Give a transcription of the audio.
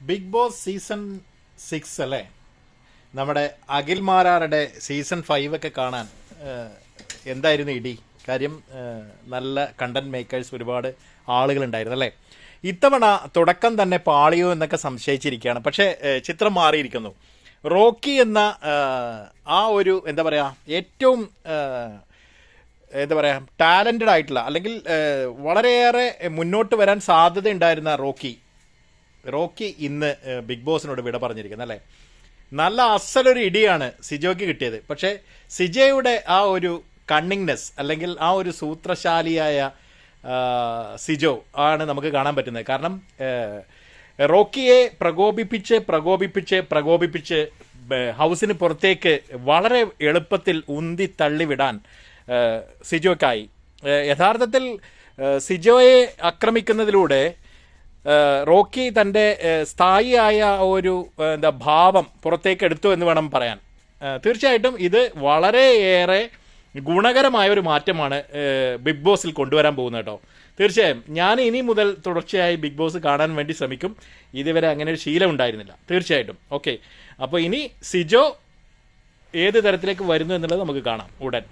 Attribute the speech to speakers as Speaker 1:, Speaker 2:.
Speaker 1: Big boss season six അല്ലേ? നമ്മുടെ Akhil മാരാറുടെ season five ഒക്കെ കാണാൻ എന്തായിരുന്നു ഇടി? കാര്യം നല്ല കണ്ടന്റ് മേക്കേഴ്സ് ഒരുപാട് ആളുകളുണ്ടായിരുന്നു അല്ലേ? ഇത്തവണ തുടക്കം തന്നെ പാളിയോ എന്നൊക്കെ സംശയിച്ചിരിക്കുകയാണ്. പക്ഷേ ചിത്രം മാറിയിരിക്കുന്നു. റോക്കി എന്ന ആ ഒരു എന്താ പറയുക ഏറ്റവും എന്താ പറയുക ടാലന്റഡ് ആയിട്ടുള്ള അല്ലെങ്കിൽ വളരെയേറെ മുന്നോട്ട് വരാൻ സാധ്യത ഉണ്ടായിരുന്ന റോക്കി റോക്കി ഇന്ന് ബിഗ് ബോസിനോട് വിട പറഞ്ഞിരിക്കുന്നത് അല്ലേ? നല്ല അസലൊരു ഇടിയാണ് സിജോയ്ക്ക് കിട്ടിയത്. പക്ഷേ സിജയുടെ ആ ഒരു കണ്ണിങ്നെസ് അല്ലെങ്കിൽ ആ ഒരു സൂത്രശാലിയായ സിജോ ആണ് നമുക്ക് കാണാൻ പറ്റുന്നത്. കാരണം റോക്കിയെ പ്രകോപിപ്പിച്ച് പ്രകോപിപ്പിച്ച് പ്രകോപിപ്പിച്ച് ഹൗസിന് പുറത്തേക്ക് വളരെ എളുപ്പത്തിൽ ഉന്തി തള്ളിവിടാൻ സിജോക്കായി യഥാർത്ഥത്തിൽ സിജോയെ ആക്രമിക്കുന്നതിലൂടെ റോക്കി തന്റെ സ്ഥായിയായ ഒരു എന്താ ഭാവം പുറത്തേക്ക് എടുത്തു എന്ന് വേണം പറയാൻ. തീർച്ചയായിട്ടും ഇത് വളരെയേറെ ഗുണകരമായ ഒരു മാറ്റമാണ് ബിഗ് ബോസിൽ കൊണ്ടുവരാൻ പോകുന്നത് കേട്ടോ. തീർച്ചയായും ഞാൻ ഇനി മുതൽ തുടർച്ചയായി ബിഗ് ബോസ് കാണാൻ വേണ്ടി ശ്രമിക്കും. ഇതുവരെ അങ്ങനെ ഒരു ശീലം ഉണ്ടായിരുന്നില്ല. തീർച്ചയായിട്ടും ഓക്കെ. അപ്പോൾ ഇനി സിജോ ഏത് തരത്തിലേക്ക് വരുന്നു എന്നുള്ളത് നമുക്ക് കാണാം ഉടൻ.